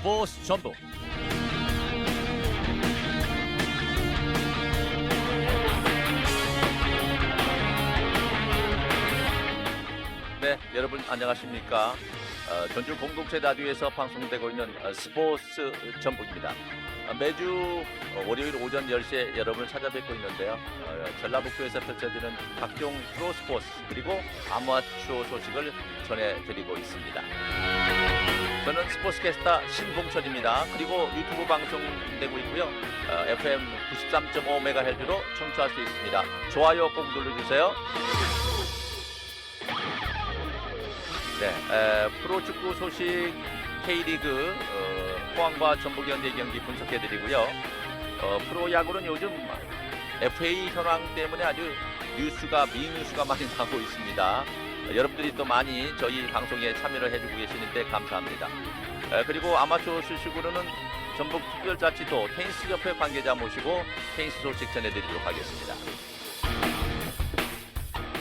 스포츠 전부 네, 여러분 안녕하십니까? 어, 전주 공동체 라디오에서 방송되고 있는 어, 스포츠 전북입니다. 어, 매주 어, 월요일 오전 10시에 여러분을 찾아뵙고 있는데요. 어, 전라북도에서 펼쳐지는 각종 프로 스포츠 그리고 아마추어 소식을 전해드리고 있습니다. 저는 스포츠캐스터 신봉철입니다. 그리고 유튜브 방송되고 있고요. 어, FM 93.5MHz로 청취할 수 있습니다. 좋아요 꼭 눌러주세요. 네, 에, 프로축구 소식 K리그 어, 포항과 전북 현대 경기 분석해드리고요. 어, 프로야구는 요즘 FA 현황 때문에 아주 뉴스가 미뉴스가 많이 나오고 있습니다. 어, 여러분들이 또 많이 저희 방송에 참여를 해주고 계시는데 감사합니다. 에, 그리고 아마추어 소식으로는 전북 특별자치도 테니스협회 관계자 모시고 테니스 소식 전해드리도록 하겠습니다.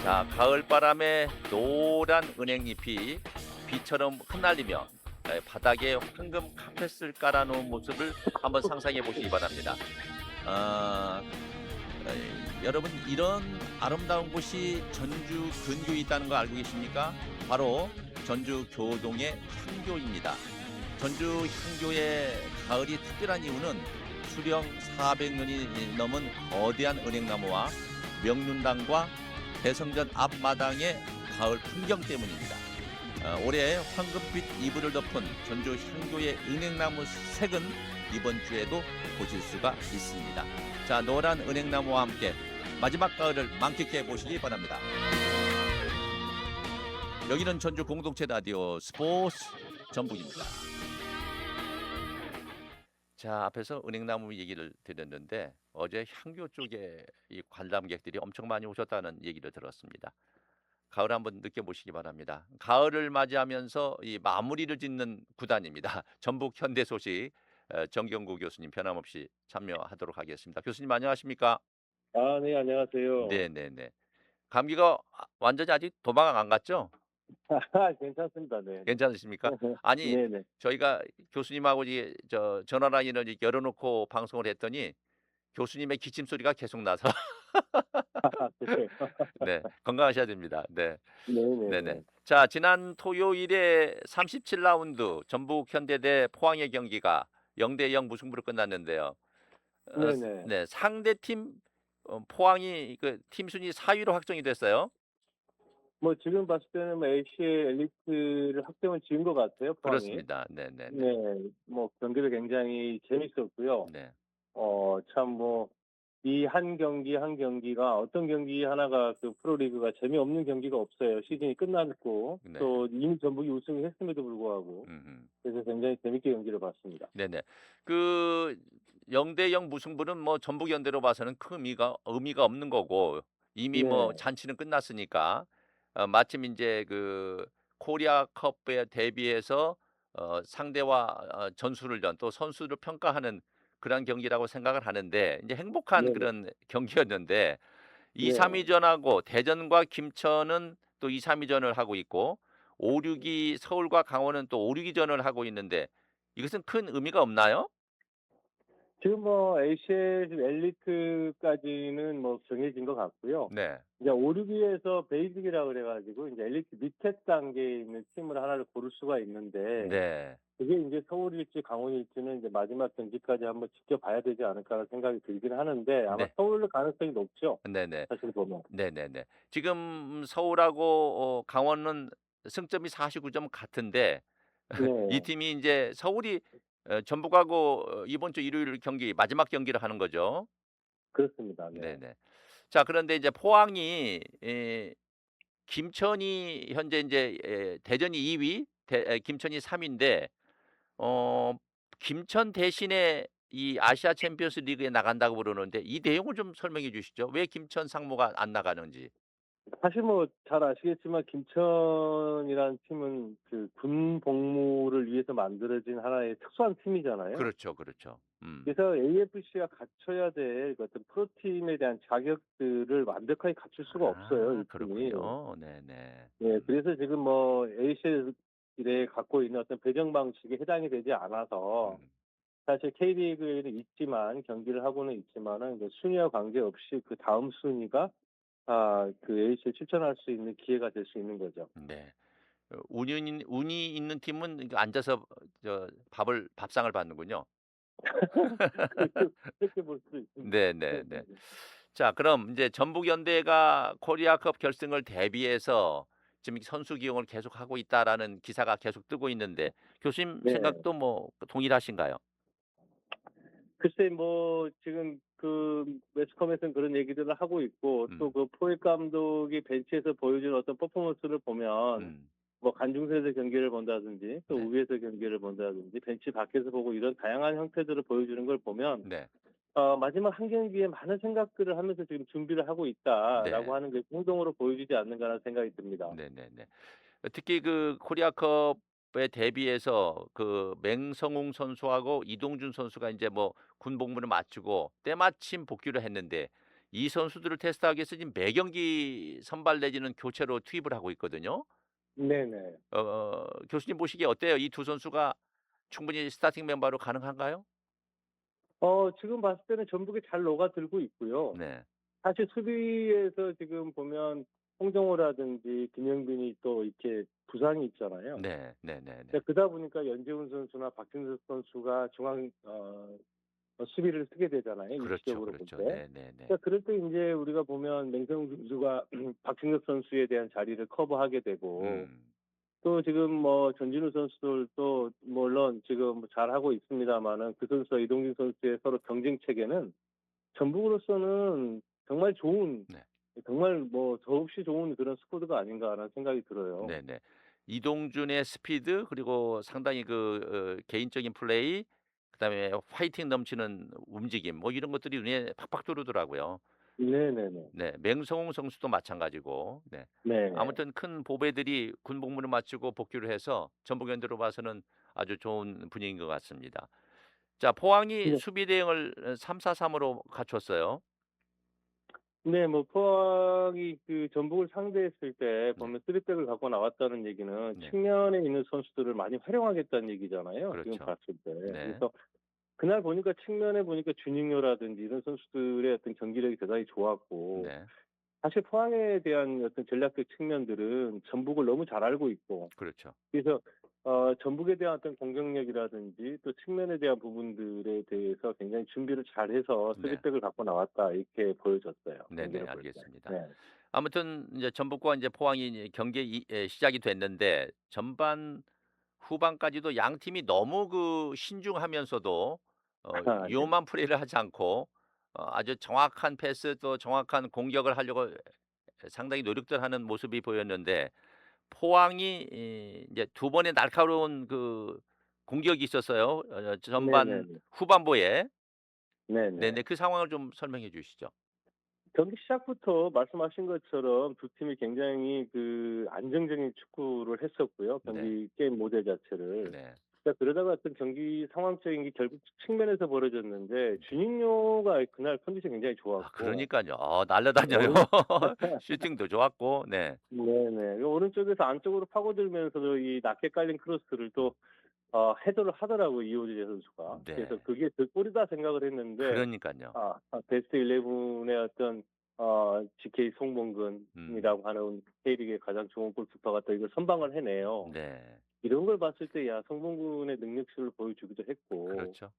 자, 가을 바람에 노란 은행잎이 비처럼 흩날리며 에, 바닥에 황금 카펫을 깔아놓은 모습을 한번 상상해 보시기 바랍니다. 아, 에, 여러분 이런 아름다운 곳이 전주 근교에 있다는 거 알고 계십니까? 바로 전주 교동의 향교입니다. 전주 향교의 가을이 특별한 이유는 수령 400년이 넘은 거대한 은행나무와 명륜당과 대성전 앞마당의 가을 풍경 때문입니다. 어, 올해 황금빛 이불을 덮은 전주 향교의 은행나무 색은 이번 주에도 보실 수가 있습니다. 자, 노란 은행나무와 함께 마지막 가을을 만끽해 보시기 바랍니다. 여기는 전주 공동체 라디오 스포츠 전북입니다. 자, 앞에서 은행나무 얘기를 드렸는데 어제 향교 쪽에 이 관람객들이 엄청 많이 오셨다는 얘기를 들었습니다. 가을 한번 느껴보시기 바랍니다. 가을을 맞이하면서 이 마무리를 짓는 구단입니다. 전북 현대 소식 어, 정경구 교수님 변함없이 참여하도록 하겠습니다. 교수님 안녕하십니까? 아, 네, 안녕하세요. 네네네. 감기가 아- 완전히 아직 도망 안 갔죠? 아, 괜찮습니다. 네. 괜찮으십니까? 아니 네, 네. 저희가 교수님하고 이제 저 전화 라인을 이제 열어놓고 방송을 했더니 교수님의 기침 소리가 계속 나서 아, 그래요. 네 건강하셔야 됩니다. 네. 네, 네. 네 네. 자, 지난 토요일에 37라운드 전북 현대 대 포항의 경기가 0대 0 무승부로 끝났는데요. 어, 네 네. 네, 상대 팀 어, 포항이 그 팀 순위 4위로 확정이 됐어요. 뭐 지금 봤을 때는 뭐 AC의 엘리트를 확정을 지은 것 같아요. 포항이. 그렇습니다. 네, 네, 뭐 경기도 굉장히 재밌었고요. 네. 어, 참뭐 이한 경기 한 경기가 어떤 경기 하나가 그 프로리그가 재미없는 경기가 없어요. 시즌이 끝났고 네. 또 이미 전북이 우승을 했음에도 불구하고 음, 음. 그래서 굉장히 재밌게 경기를 봤습니다. 네, 네. 그 0대 0 무승부는 뭐 전북 현대로 봐서는 큰 의미가 의미가 없는 거고 이미 뭐 네. 잔치는 끝났으니까 어, 마침 이제 그 코리아컵에 대비해서 어, 상대와 어, 전술을 전 또 선수를 평가하는 그런 경기라고 생각을 하는데 이제 행복한 네네. 그런 경기였는데 2, 네. 3위전하고 대전과 김천은 또 2, 3위전을 하고 있고 5, 6위 서울과 강원은 또 5, 6위전을 하고 있는데 이것은 큰 의미가 없나요? 지금 뭐 ACL 엘리트까지는 뭐 정해진 것 같고요. 네. 이제 5, 6위에서 베이직이라 그래가지고 이제 엘리트 밑에 단계에 있는 팀을 하나를 고를 수가 있는데 네. 그게 이제 서울일지 강원일지는 이제 마지막 경기까지 한번 지켜봐야 되지 않을까라는 생각이 들긴 하는데 아마 네. 서울 가능성이 높죠. 네네. 사실 보면. 네네네. 지금 서울하고 어, 강원은 승점이 49점 같은데 이 네. 팀이 이제 서울이 어, 전북하고 어, 이번 주 일요일 경기 마지막 경기를 하는 거죠. 그렇습니다. 네. 네네. 자 그런데 이제 포항이 에, 김천이 현재 이제 에, 대전이 2위, 대, 에, 김천이 3위인데 어 김천 대신에 이 아시아 챔피언스 리그에 나간다고 그러는데 이 내용을 좀 설명해 주시죠. 왜 김천 상무가 안 나가는지. 사실 뭐 잘 아시겠지만 김천이라는 팀은 그 군 복무를 위해서 만들어진 하나의 특수한 팀이잖아요. 그렇죠, 그렇죠. 음. 그래서 AFC가 갖춰야 될 어떤 프로팀에 대한 자격들을 완벽하게 갖출 수가 없어요. 아, 이 팀이. 그렇군요. 네네. 네, 그래서 지금 뭐 ACL K리그에 갖고 있는 어떤 배정 방식에 해당이 되지 않아서 음. 사실 K리그에는 있지만 경기를 하고는 있지만은 순위와 관계없이 그 다음 순위가 아, 그 AC에 출전할 수 있는 기회가 될 수 있는 거죠. 네. 어, 운이 있는 운이 있는 팀은 이거 앉아서 어, 저 밥을 밥상을 받는군요. 그렇게, 그렇게 볼 수도 있습니다. 네, 네, 네. 자, 그럼 이제 전북 연대가 코리아컵 결승을 대비해서 지금 선수 기용을 계속 하고 있다라는 기사가 계속 뜨고 있는데 교수님 네. 생각도 뭐 동일하신가요? 글쎄 뭐 지금 그 매스컴에서는 그런 얘기들을 하고 있고 음. 또그 포획 감독이 벤치에서 보여준 어떤 퍼포먼스를 보면 음, 뭐 간중세에서 경기를 본다든지 또 네. 우회에서 경기를 본다든지 벤치 밖에서 보고 이런 다양한 형태들을 보여주는 걸 보면 네, 어, 마지막 한 경기에 많은 생각들을 하면서 지금 준비를 하고 있다라고 네. 하는 게 행동으로 보여주지 않는가라는 생각이 듭니다. 네, 네, 네. 특히 그 코리아컵 에 대비해서 그 맹성웅 선수하고 이동준 선수가 이제 뭐 군복무를 마치고 때마침 복귀를 했는데 이 선수들을 테스트하기 위해서 지금 매 경기 선발 내지는 교체로 투입을 하고 있거든요. 네네. 어, 교수님 보시기에 어때요? 이 두 선수가 충분히 스타팅 멤버로 가능한가요? 어, 지금 봤을 때는 전북이 잘 녹아들고 있고요. 네, 사실 수비에서 지금 보면 홍정호라든지 김영빈이 또 이렇게 부상이 있잖아요. 네, 네, 네, 네. 그러다 보니까 연재훈 선수나 박진섭 선수가 중앙 어, 어, 수비를 쓰게 되잖아요. 그렇죠, 그렇죠. 볼 때. 네, 네, 네. 그러니까 그럴 때 이제 우리가 보면 맹성훈 선수가 박진섭 선수에 대한 자리를 커버하게 되고 음, 또 지금 뭐 전진우 선수들도 물론 지금 잘 하고 있습니다만은 그 선수와 이동진 선수의 서로 경쟁 체계는 전북으로서는 정말 좋은 네. 정말 뭐 더없이 좋은 그런 스쿼드가 아닌가라는 생각이 들어요. 네, 네. 이동준의 스피드 그리고 상당히 그 어, 개인적인 플레이 그다음에 화이팅 넘치는 움직임 뭐 이런 것들이 눈에 팍팍 들어오더라고요. 네네네. 네, 맹성웅 선수도 마찬가지고. 네. 네. 아무튼 큰 보배들이 군복무를 마치고 복귀를 해서 전북현대로 봐서는 아주 좋은 분위기인 것 같습니다. 자, 포항이 네. 수비 대응을 3-4-3으로 갖췄어요. 네, 뭐 포항이 그 전북을 상대했을 때 보면 쓰리백을 갖고 나왔다는 얘기는 네. 측면에 있는 선수들을 많이 활용하겠다는 얘기잖아요. 그렇죠. 지금 봤을 때. 네. 그래서 그날 보니까 측면에 보니까 준익료라든지 이런 선수들의 어떤 경기력이 대단히 좋았고 네. 사실 포항에 대한 어떤 전략적 측면들은 전북을 너무 잘 알고 있고 그렇죠. 그래서 어, 전북에 대한 어떤 공격력이라든지 또 측면에 대한 부분들에 대해서 굉장히 준비를 잘해서 네. 쓰리백을 갖고 나왔다 이렇게 보여졌어요. 네, 네. 알겠습니다. 네. 아무튼 이제 전북과 이제 포항이 경기 이, 에, 시작이 됐는데 전반 후반까지도 양 팀이 너무 그 신중하면서도 어, 아, 네. 위험한 플레이를 하지 않고 어, 아주 정확한 패스 또 정확한 공격을 하려고 상당히 노력들 하는 모습이 보였는데 포항이 이, 이제 두 번의 날카로운 그 공격이 있었어요. 어, 전반 네네네. 후반부에. 네네. 네네. 그 상황을 좀 설명해 주시죠. 경기 시작부터 말씀하신 것처럼 두 팀이 굉장히 그 안정적인 축구를 했었고요. 경기 게임 모델 자체를. 네. 그러니까 그러다가 어떤 경기 상황적인 게 결국 측면에서 벌어졌는데 준익료가 그날 컨디션 굉장히 좋았고. 아, 그러니까요. 어, 날라다녀요. 슈팅도 좋았고. 네. 네네. 오른쪽에서 안쪽으로 파고들면서도 이 낮게 깔린 크로스를 또 어, 헤더를 하더라고요 이호재 선수가. 네. 그래서 그게 득골이다 생각을 했는데 그러니까요. 아, 아, 베스트 11의 어떤 어, GK 송봉근이라고 하는 K리그의 가장 좋은 골키퍼가 또 이걸 선방을 해내요. 네. 이런 걸 봤을 때야 송봉근의 능력치를 보여주기도 했고 그렇죠.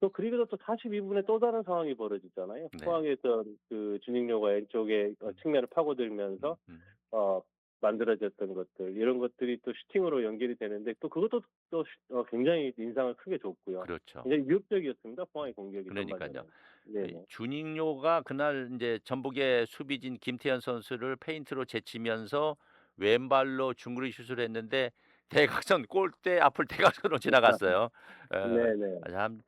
또 그리고 또 42분에 또 다른 상황이 벌어지잖아요. 네. 포항의 어떤 그 준익료가 왼쪽에 어, 측면을 파고들면서 음, 음. 어, 만들어졌던 것들 이런 것들이 또 슈팅으로 연결이 되는데 또 그것도 또 슈- 어, 굉장히 인상을 크게 줬고요. 그렇죠. 굉장히 위협적이었습니다. 포항의 공격이. 그러니까요. 네. 이 준익료가 그날 이제 전북의 수비진 김태현 선수를 페인트로 제치면서 왼발로 중거리 슛을 했는데 대각선 골대 앞을 대각선으로 지나갔어요. 어, 네네. 참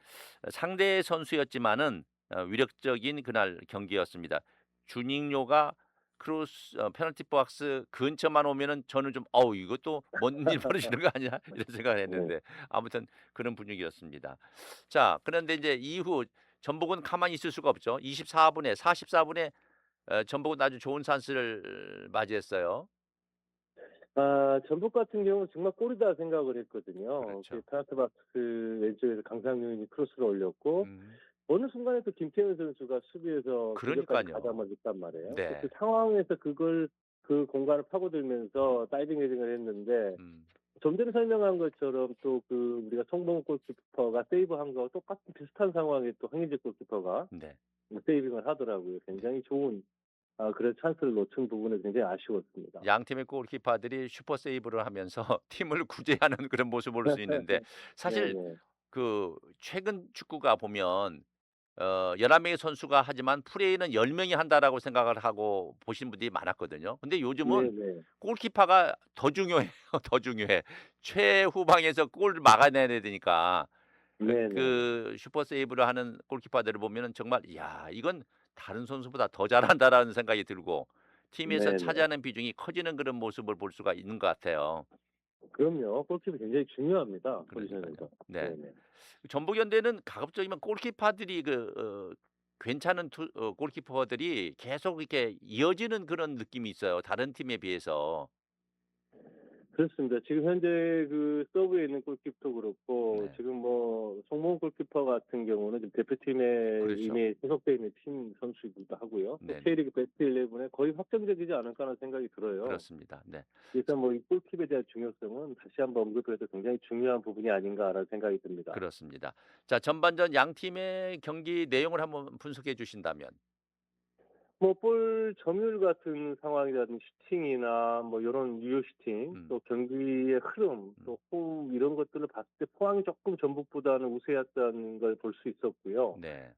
상대 선수였지만은 어, 위력적인 그날 경기였습니다. 준익료가 크로스 어, 페널티 박스 근처만 오면은 저는 좀 어우 이것도 뭔일 벌어지는 거 아니야 이런 생각을 했는데 아무튼 그런 분위기였습니다. 자 그런데 이제 이후 전북은 가만히 있을 수가 없죠. 24분에 44분에 어, 전북은 아주 좋은 찬스를 맞이했어요. 아, 전북 같은 경우는 정말 골이다 생각을 했거든요. 그렇죠. 그 페널티 박스 왼쪽에서 강상윤이 크로스를 올렸고 음. 어느 순간에 또 김태현 선수가 수비에서 그러니까요. 가담아줬단 말이에요. 네. 그 상황에서 그걸 그 공간을 파고들면서 다이빙 헤딩을 했는데 음. 좀 전에 설명한 것처럼 또 그 우리가 송봉 골키퍼가 세이브한 거와 똑같은 비슷한 상황에 또 황인재 골키퍼가 네. 세이빙을 하더라고요. 굉장히 좋은 아, 그런 찬스를 놓친 부분에 굉장히 아쉬웠습니다. 양 팀의 골키퍼들이 슈퍼 세이브를 하면서 팀을 구제하는 그런 모습을 볼 수 있는데 사실 네 네. 그 최근 축구가 보면 어 11명의 선수가 하지만 플레이는 10명이 한다라고 생각을 하고 보시는 분들이 많았거든요. 근데 요즘은 네네. 골키퍼가 더 중요해요. 더 중요해. 최후방에서 골을 막아내야 되니까 그- 네네. 그 슈퍼 세이브를 하는 골키퍼들을 보면은 정말 야 이건 다른 선수보다 더 잘한다라는 생각이 들고 팀에서 네네. 차지하는 비중이 커지는 그런 모습을 볼 수가 있는 것 같아요. 그럼요. 골키퍼 굉장히 중요합니다. 포지션에서. 네. 네네. 전북현대는 가급적이면 골키퍼들이 그 어, 괜찮은 투, 어, 골키퍼들이 계속 이렇게 이어지는 그런 느낌이 있어요. 다른 팀에 비해서. 그렇습니다. 지금 현재 그 서브에 있는 골키퍼도 그렇고 네. 지금 뭐 송몽 골키퍼 같은 경우는 지금 대표팀에 그렇죠. 이미 소속돼 있는 팀 선수이기도 하고요. 또 네네. K리그 베스트 11에 거의 확정적이지 않을까 하는 생각이 들어요. 그렇습니다. 네. 그래서 뭐이 골키퍼에 대한 중요성은 다시 한번 언급해서 굉장히 중요한 부분이 아닌가라는 생각이 듭니다. 그렇습니다. 자, 전반전 양 팀의 경기 내용을 한번 분석해 주신다면. 뭐볼 점유율 같은 상황이라든지 슈팅이나 뭐 이런 유효 슈팅 음. 또 경기의 흐름 또 호흡 이런 것들을 봤을 때 포항이 조금 전북보다는 우세했다는 걸 볼 수 있었고요. 네.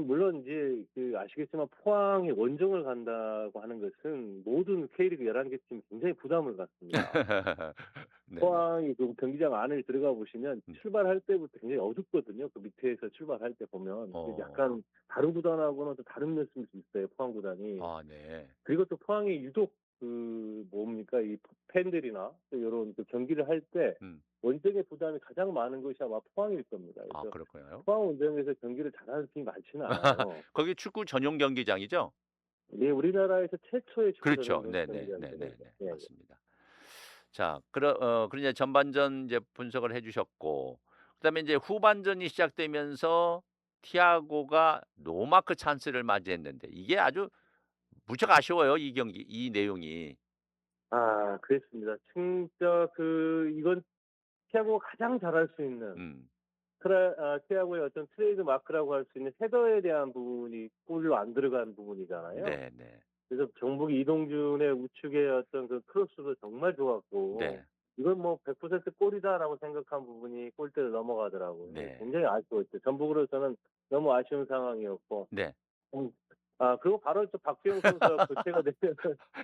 물론 이제 그 아시겠지만 포항이 원정을 간다고 하는 것은 모든 K리그 11개 팀이 굉장히 부담을 갖습니다. 네. 포항이 그 경기장 안에 들어가 보시면 음. 출발할 때부터 굉장히 어둡거든요. 그 밑에서 출발할 때 보면 어. 약간 다른 구단하고는 또 다른 면이 있어요. 포항 구단이. 아, 네. 그리고 또 포항이 유독 그 뭡니까 이 팬들이나 또 이런 그 경기를 할때 음. 원정의 부담이 가장 많은 것이 아마 포항일 겁니다. 아, 그렇군요. 포항 원정에서 경기를 잘하는 팀이 많지는 않아요. 거기 축구 전용 경기장이죠? 예, 우리나라에서 최초의 축구 그렇죠. 전용 네, 네, 네. 네, 네. 예, 예. 맞습니다. 자, 그러 어 그러냐 전반전 이제 분석을 해 주셨고 그다음에 이제 후반전이 시작되면서 티아고가 노마크 찬스를 맞이했는데 이게 아주 무척 아쉬워요. 이 경기 이 내용이. 아, 그랬습니다. 진짜 그 이건 티아고가 가장 잘할 수 있는 음. 트라, 아, 티아고의 어떤 트레이드 마크라고 할 수 있는 헤더에 대한 부분이 골로 안 들어간 부분이잖아요. 네, 네. 그래서 정북 이동준의 우측의 어떤 그 크로스도 정말 좋았고 네. 이건 뭐 100% 골이다라고 생각한 부분이 골대를 넘어가더라고요. 네. 굉장히 아쉬웠죠. 전북으로서는 너무 아쉬운 상황이었고 네. 아 그리고 바로 또 박수영 선수가 교체가 되는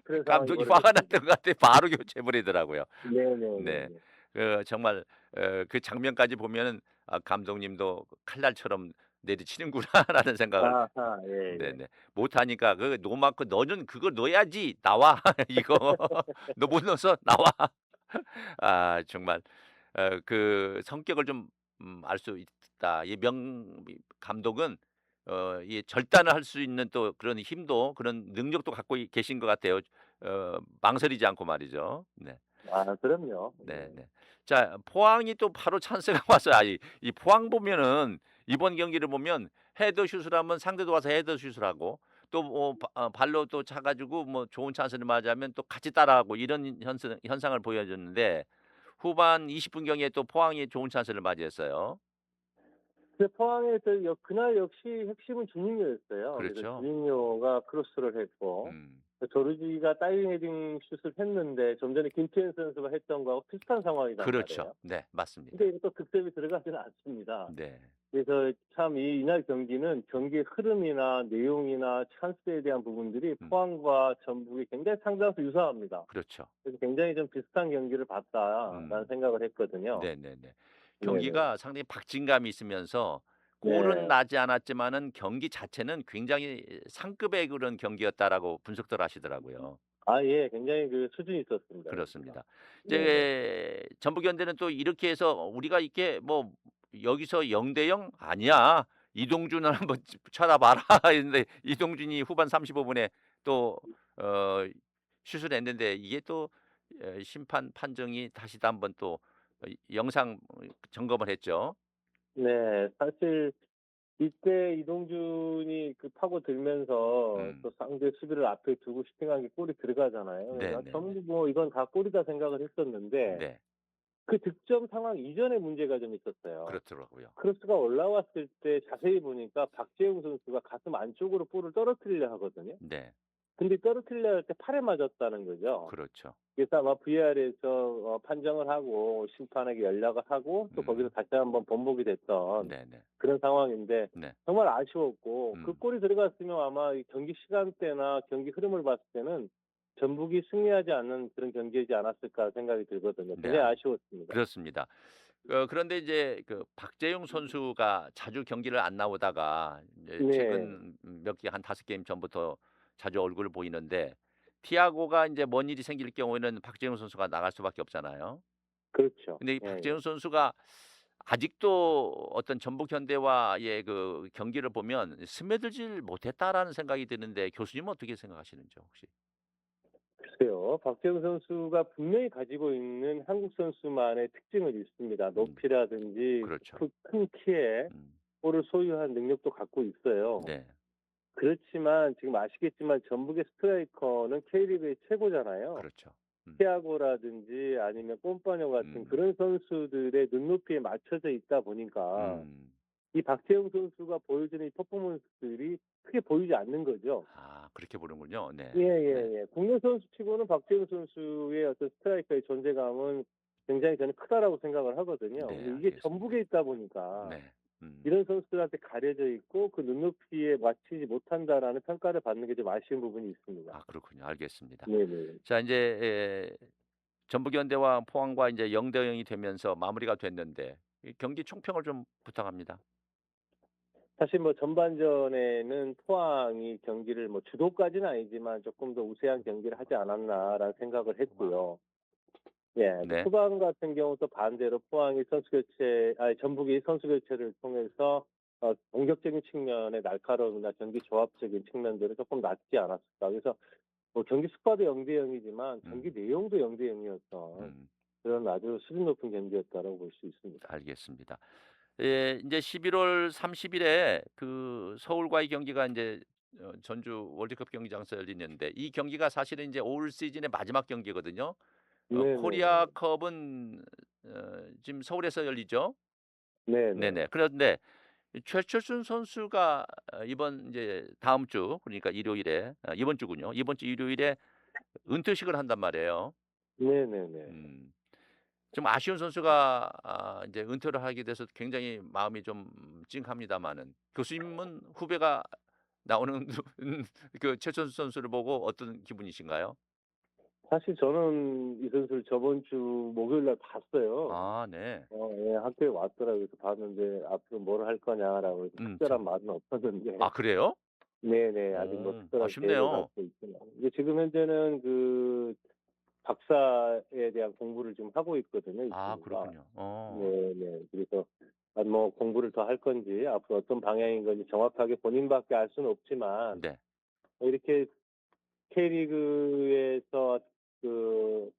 그런 상황이 감독이 화가 났던 것 같아. 바로 교체 버리더라고요. 네네. 네. 그 정말 어, 그 장면까지 보면은 아, 감독님도 칼날처럼 내리치는구나라는 생각을 아하 예. 예. 네네 못하니까 그 노마크 너는 그거 넣어야지 나와 이거 너 못 넣어서 나와 아 정말 어, 그 성격을 좀 음, 알수 있다 이 명 감독은 어, 이 절단을 할 수 있는 또 그런 힘도 그런 능력도 갖고 이- 계신 것 같아요 어, 망설이지 않고 말이죠 네. 아 그럼요. 네, 네. 자, 포항이 또 바로 찬스가 왔어요. 아, 이, 이 포항 보면은 이번 경기를 보면 헤더 슛을 하면 상대도 와서 헤더 슛을 하고 또 뭐, 바- 어, 발로 또 차가지고 뭐 좋은 찬스를 맞이하면 또 같이 따라하고 이런 현상, 현상을 보여줬는데 후반 20분 경기에 또 포항이 좋은 찬스를 맞이했어요. 근데 포항에서 역- 그날 역시 핵심은 주닝요였어요. 그렇죠. 주닝요가 크로스를 했고 음, 조르지가 다이빙 헤딩 슛을 했는데 좀 전에 김태현 선수가 했던 거하고 비슷한 상황이단 그렇죠. 말이에요. 네, 맞습니다. 근데 이것도 득점이 들어가지는 않습니다. 네, 그래서 참 이 이날 경기는 경기의 흐름이나 내용이나 찬스에 대한 부분들이 음. 포항과 전북이 굉장히 상당수 유사합니다. 그렇죠. 그래서 굉장히 좀 비슷한 경기를 봤다라는 음. 생각을 했거든요. 네, 네, 네. 경기가 상당히 박진감이 있으면서 네. 골은 나지 않았지만은 경기 자체는 굉장히 상급의 그런 경기였다라고 분석들 하시더라고요. 아, 예, 굉장히 그 수준이 있었습니다. 그렇습니다. 네, 네. 이제 전북 현대는 또 이렇게 해서 우리가 이렇게 뭐 여기서 0대 0 아니야. 이동준을 한번 쳐다봐라. 했는데 이동준이 후반 35분에 또 어, 슛을 했는데 이게 또 에, 심판 판정이 다시 한번 또 영상 어, 점검을 했죠. 네, 사실 이때 이동준이 그 파고 들면서 음. 또 상대 수비를 앞에 두고 슈팅한 게 골이 들어가잖아요. 네, 네, 전부 뭐 이건 다 골이다 생각을 했었는데 네, 그 득점 상황 이전에 문제가 좀 있었어요. 그렇더라고요. 크로스가 올라왔을 때 자세히 보니까 박재웅 선수가 가슴 안쪽으로 볼을 떨어뜨리려 하거든요. 네, 근데 떨어뜨리려 할때 팔에 맞았다는 거죠. 그렇죠. 그래서 아마 VR에서 판정을 하고 심판에게 연락을 하고 또 음. 거기서 다시 한번 번복이 됐던 네, 네, 그런 상황인데 네. 정말 아쉬웠고 음. 그 골이 들어갔으면 아마 이 경기 시간대나 경기 흐름을 봤을 때는 전북이 승리하지 않는 그런 경기이지 않았을까 생각이 들거든요. 네. 굉장히 아쉬웠습니다. 그렇습니다. 어, 그런데 이제 그 박재용 선수가 자주 경기를 안 나오다가 이제 네. 최근 몇 개 한 다섯 게임 전부터 자주 얼굴을 보이는데 티아고가 이제 뭔 일이 생길 경우에는 박재용 선수가 나갈 수밖에 없잖아요. 그렇죠. 근데 이 예, 박재용 선수가 아직도 어떤 전북 현대와의 그 경기를 보면 스며들질 못했다라는 생각이 드는데 교수님 은 어떻게 생각하시는지 혹시? 글쎄요. 박재웅 선수가 분명히 가지고 있는 한국 선수만의 특징은 있습니다. 높이라든지 음. 그렇죠. 크- 큰 키에 음, 볼을 소유한 능력도 갖고 있어요. 네, 그렇지만 지금 아시겠지만 전북의 스트라이커는 K리그의 최고잖아요. 그렇죠. 티아고라든지 아니면 꼼파뇨 같은 음. 그런 선수들의 눈높이에 맞춰져 있다 보니까 음, 이 박재웅 선수가 보여주는 이 퍼포먼스들이 크게 보이지 않는 거죠. 아 그렇게 보는군요. 네. 예, 예, 네. 예. 국내 선수치고는 박재웅 선수의 어떤 스트라이커의 존재감은 굉장히 저는 크다라고 생각을 하거든요. 네, 이게 알겠습니다. 전북에 있다 보니까 네. 음. 이런 선수들한테 가려져 있고 그 눈높이에 맞추지 못한다라는 평가를 받는 게 좀 아쉬운 부분이 있습니다. 아 그렇군요. 알겠습니다. 네네. 자 이제 에, 전북현대와 포항과 이제 0대 0이 되면서 마무리가 됐는데 이 경기 총평을 좀 부탁합니다. 사실 뭐 전반전에는 포항이 경기를 뭐 주도까지는 아니지만 조금 더 우세한 경기를 하지 않았나라는 생각을 했고요. 예, 네. 후반 같은 경우 도 반대로 포항이 선수 교체, 아니 전북이 선수 교체를 통해서 어, 공격적인 측면의 날카로움이나 경기 조합적인 측면들은 조금 낮지 않았을까. 그래서 뭐 경기 스코어도 0대 0이지만 경기 내용도 0대 0이었던 음, 그런 아주 수준 높은 경기였다고 볼 수 있습니다. 알겠습니다. 예, 이제 11월 30일에 그 서울과의 경기가 이제 어, 전주 월드컵 경기장에서 열리는데 이 경기가 사실은 이제 올 시즌의 마지막 경기거든요. 어, 네네. 코리아컵은 어, 지금 서울에서 열리죠. 네 네. 네네. 그런데 이 최철순 선수가 어, 이번 이제 다음 주 그러니까 일요일에 아, 이번 주군요. 이번 주 일요일에 은퇴식을 한단 말이에요. 네네네. 음. 좀 아쉬운 선수가 아, 이제 은퇴를 하게 돼서 굉장히 마음이 좀 찡합니다만은 교수님은 후배가 나오는 그 최철수 선수를 보고 어떤 기분이신가요? 사실 저는 이 선수를 저번 주 목요일 날 봤어요. 아, 네. 어, 예, 학교에 왔더라고요. 그래서 봤는데 앞으로 뭘 할 거냐라고 해서 음, 특별한 참. 말은 없었는데. 아, 그래요? 네네. 아직 뭐 오, 특별한 아쉽네요. 이제 지금 현재는 그 박사에 대한 공부를 지금 하고 있거든요. 이 아. 그렇군요. 어. 네네. 그래서 아, 뭐 공부를 더 할 건지 앞으로 어떤 방향인 건지 정확하게 본인밖에 알 수는 없지만 네. 이렇게 K리그에서 그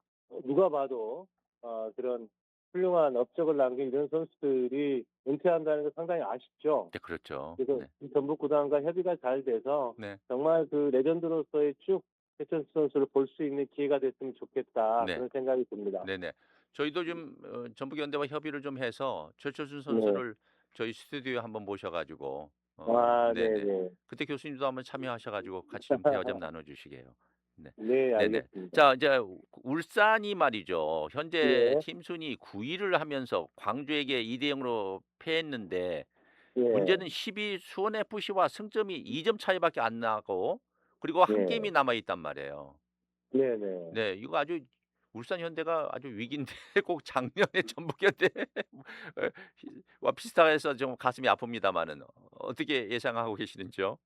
누가 봐도 어, 그런 훌륭한 업적을 남긴 이런 선수들이 은퇴한다는 건 상당히 아쉽죠. 네, 그렇죠. 그래서 네. 이 전북 구단과 협의가 잘 돼서 네. 정말 그 레전드로서의 쭉 해천수 선수를 볼 수 있는 기회가 됐으면 좋겠다 네. 그런 생각이 듭니다. 네네. 저희도 좀 어, 전북현대와 협의를 좀 해서 네. 최철순 선수를 저희 스튜디오에 한번 모셔가지고 어, 아, 네네. 네네. 그때 교수님도 한번 참여하셔가지고 같이 좀 대화 좀 나눠주시게요. 네, 알겠습니다. 자 이제 울산이 말이죠. 현재 예. 팀 순위 9위를 하면서 광주에게 2대 0으로 패했는데 예. 문제는 10위 수원 FC와 승점이 2점 차이밖에 안 나고 그리고 한 네. 게임이 남아 있단 말이에요. 네 네. 네, 이거 아주 울산 현대가 아주 위기인데 꼭 작년에 전북 현대와 비슷해서 좀 가슴이 아픕니다만은 어떻게 예상하고 계시는지요?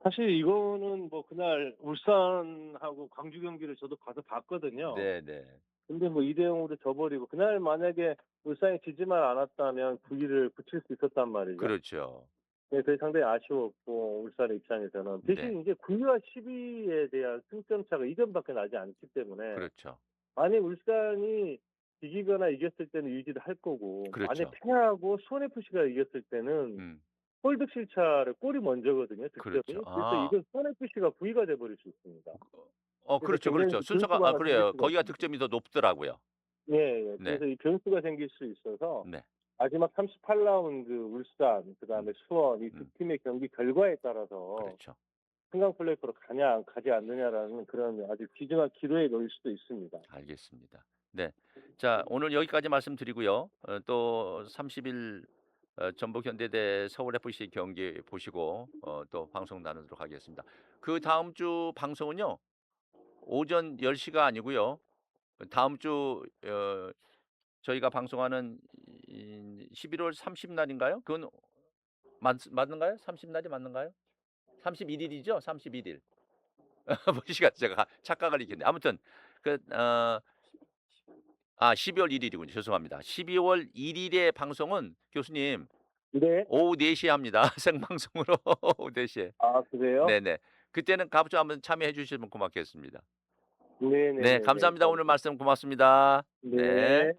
사실 이거는 뭐 그날 울산하고 광주 경기를 저도 가서 봤거든요. 네, 네. 근데 뭐 2대 0으로 져버리고 그날 만약에 울산이 지지만 않았다면 9위를 붙일 수 있었단 말이죠. 그렇죠. 네, 그게 상당히 아쉬웠고 울산 입장에서는 대신 네. 이제 9위와 10위에 대한 승점 차가 2점밖에 나지 않기 때문에 그렇죠. 만약 울산이 이기거나 이겼을 때는 유지를 할 거고 그렇죠. 만약 패하고 수원 FC가 이겼을 때는 음. 홀 득실차를 골이 먼저거든요. 득점이. 그렇죠. 래서 아. 이건 수원 FC가 부위가 돼버릴 수 있습니다. 어 그래서 그렇죠. 그렇죠. 순서가 아 그래요. 거기가. 득점이 더 높더라고요. 예, 예. 네. 그래서 이 변수가 생길 수 있어서 네. 마지막 38라운드 울산, 그다음에 수원 이두 음. 팀의 경기 결과에 따라서 그렇죠. 승강 플레이오프로 가냐 가지 않느냐라는 그런 아주 귀중한 기로에 놓일 수도 있습니다. 알겠습니다. 네. 자, 오늘 여기까지 말씀드리고요. 어, 또 30일 어, 전북 현대대 서울 FC 경기 보시고 어, 또 방송 나누도록 하겠습니다. 그 다음 주 방송은요. 오전 10시가 아니고요. 다음 주 어, 저희가 방송하는 이 11월 30날인가요? 그건 맞, 맞는가요? 30날이 맞는가요? 31일이죠? 31일. 뭐 시간 제가 착각을 했겠네. 아무튼 그 어, 아 12월 1일이군요. 죄송합니다. 12월 1일의 방송은 교수님 네. 오후 4시에 합니다. 생방송으로 오후 4시에. 아 그래요? 네네. 그때는 가부죠 한번 참여해 주시면 고맙겠습니다. 네, 네. 네, 감사합니다. 오늘 말씀 고맙습니다. 네. 네.